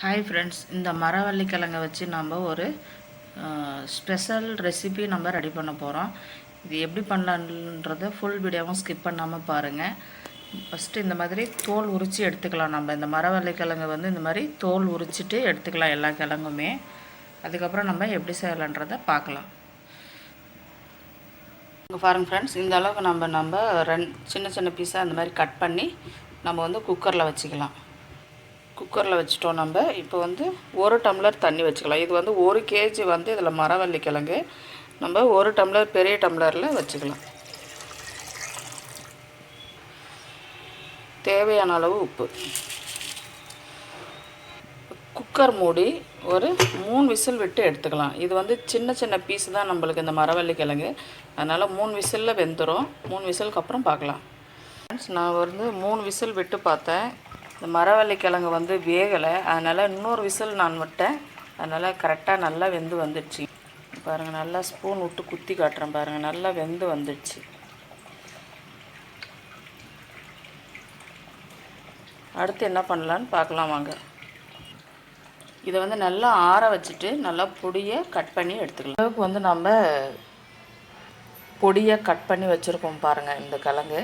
Hi friends இந்த மரவள்ளி கிழங்கை வச்சு நம்ம ஒரு ஸ்பெஷல் ரெசிபி நம்ம ரெடி பண்ண போகிறோம் இது எப்படி பண்ணலான்றத ஃபுல் வீடியோவும் ஸ்கிப் பண்ணாமல் பாருங்கள் ஃபஸ்ட்டு இந்த மாதிரி தோல் உரித்து எடுத்துக்கலாம் நம்ம. இந்த மரவள்ளி கிழங்கு வந்து இந்த மாதிரி தோல் உரிச்சிட்டு எடுத்துக்கலாம் எல்லா கிழங்குமே. அதுக்கப்புறம் நம்ம எப்படி செய்யலான்றதை பார்க்கலாம். இங்கே பாருங்கள் ஃப்ரெண்ட்ஸ் இந்த அளவுக்கு நம்ம நம்ம ரெண்டு சின்ன சின்ன பீஸாக அந்த மாதிரி கட் பண்ணி நம்ம வந்து குக்கரில் வச்சுக்கலாம். குக்கரில் வச்சுட்டோம் நம்ம. இப்போ வந்து ஒரு டம்ளர் தண்ணி வச்சுக்கலாம். இது வந்து ஒரு கேஜி வந்து இதில் மரவள்ளி கிழங்கு. நம்ம ஒரு டம்ளர் பெரிய டம்ளரில் வச்சுக்கலாம். தேவையான அளவு உப்பு. குக்கர் மூடி ஒரு மூணு விசில் விட்டு எடுத்துக்கலாம். இது வந்து சின்ன சின்ன பீஸ் தான் நம்மளுக்கு இந்த மரவள்ளி கிழங்கு. அதனால் மூணு விசிலில் வெந்துடும் மூணு விசிலுக்கு அப்புறம் பார்க்கலாம். நான் வந்து மூணு விசில் விட்டு பார்த்தேன். இந்த மரவள்ளி கிழங்கு வந்து வேகலை. அதனால் இன்னொரு விசில் நான் விட்டேன். அதனால் கரெக்டாக நல்லா வெந்து வந்துடுச்சு. பாருங்கள் நல்லா ஸ்பூன் விட்டு குத்தி காட்டுறேன் பாருங்கள் நல்லா வெந்து வந்துடுச்சு. அடுத்து என்ன பண்ணலான்னு பார்க்கலாம் வாங்க. இதை வந்து நல்லா ஆற வச்சுட்டு நல்லா பொடியை கட் பண்ணி எடுத்துக்கலாம். அளவுக்கு வந்து நம்ம பொடியை கட் பண்ணி வச்சுருக்கோம் பாருங்கள் இந்த கிழங்கு.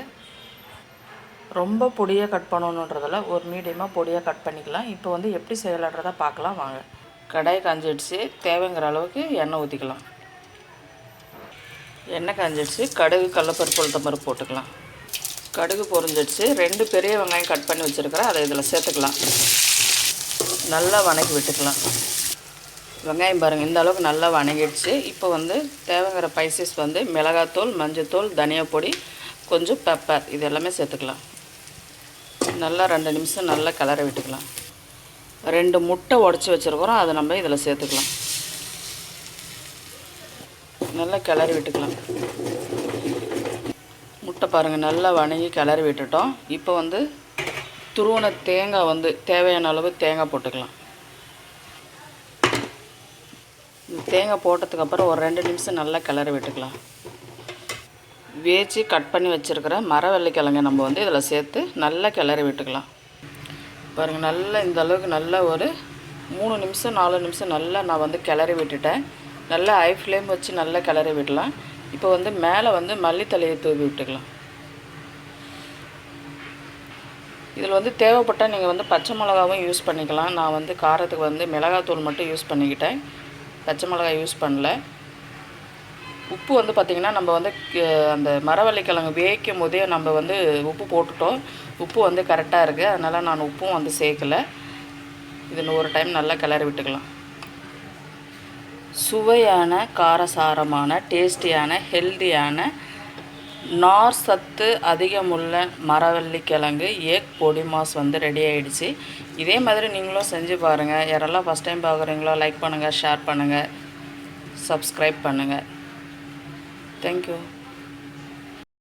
ரொம்ப பொடியாக கட் பண்ணணுன்றதில் ஒரு மீடியமாக பொடியாக கட் பண்ணிக்கலாம். இப்போ வந்து எப்படி செய்யலான்றதை பார்க்கலாம் வாங்க. கடாய் காஞ்சிடுச்சு. தேவைங்கிற அளவுக்கு எண்ணெய் ஊற்றிக்கலாம் எண்ணெய் காஞ்சிடுச்சு. கடுகு கடலப்பருப்பு உளுத்தம்பருப்பு போட்டுக்கலாம். கடுகு பொறிஞ்சிடுச்சு ரெண்டு பெரிய வெங்காயம் கட் பண்ணி வச்சுருக்கிறேன். அதை இதில் சேர்த்துக்கலாம். நல்லா வணக்கி விட்டுக்கலாம். வெங்காயம் பாருங்கள் இந்த அளவுக்கு நல்லா வணங்கிடுச்சு. இப்போ வந்து தேவைங்கிற பைசஸ் வந்து மிளகாத்தூள் மஞ்சத்தூள் தனியா பொடி கொஞ்சம் பெப்பர் இது எல்லாமே சேர்த்துக்கலாம். நல்லா ரெண்டு நிமிஷம் நல்லா கிளற விட்டுக்கலாம். ரெண்டு முட்டை உடச்சி வச்சுருக்குறோம் அதை நம்ம இதில் சேர்த்துக்கலாம். நல்லா கிளறி விட்டுக்கலாம். முட்டை பாருங்கள் நல்லா வணங்கி கிளறி விட்டுட்டோம். இப்போ வந்து துருவன தேங்காய் வந்து தேவையான அளவு தேங்காய் போட்டுக்கலாம். தேங்காய் போட்டதுக்கப்புறம் ஒரு ரெண்டு நிமிஷம் நல்லா கிளறி விட்டுக்கலாம். வேச்சு கட் பண்ணி வச்சுருக்கிற மர வெள்ளிக்கிழங்க நம்ம வந்து இதில் சேர்த்து நல்லா கிளறி விட்டுக்கலாம். பாருங்கள் நல்லா இந்த அளவுக்கு நல்லா ஒரு மூணு நிமிஷம் நாலு நிமிஷம் நல்லா நான் வந்து கிளறி விட்டுட்டேன். நல்லா ஹை ஃப்ளேம் வச்சு நல்லா கிளறி விடலாம். இப்போ வந்து மேலே வந்து மல்லித்தலையை தூவி விட்டுக்கலாம். இதில் வந்து தேவைப்பட்டால் நீங்கள் வந்து பச்சை மிளகாவும் யூஸ் பண்ணிக்கலாம். நான் வந்து காரத்துக்கு வந்து மிளகாத்தூள் மட்டும் யூஸ் பண்ணிக்கிட்டேன். பச்சை மிளகாய் யூஸ் பண்ணல. உப்பு வந்து பார்த்திங்கன்னா நம்ம வந்து அந்த மரவள்ளிக்கிழங்கு வேக்கும் போதே நம்ம வந்து உப்பு போட்டுட்டோம். உப்பு வந்து கரெக்டாக இருக்குது அதனால் நான் உப்பும் வந்து சேர்க்கலை. இதில் ஒரு டைம் நல்லா கிளறி விட்டுக்கலாம். சுவையான காரசாரமான டேஸ்டியான ஹெல்த்தியான நார் சத்து அதிகமுள்ள மரவள்ளி கிழங்கு ஏக் பொடி மாஸ் வந்து ரெடி ஆகிடுச்சு இதே மாதிரி நீங்களும் செஞ்சு பாருங்கள் யாரெல்லாம் ஃபஸ்ட் டைம் பார்க்குறீங்களோ லைக் பண்ணுங்கள் ஷேர் பண்ணுங்கள் சப்ஸ்கிரைப் பண்ணுங்கள் தேங்க்யூ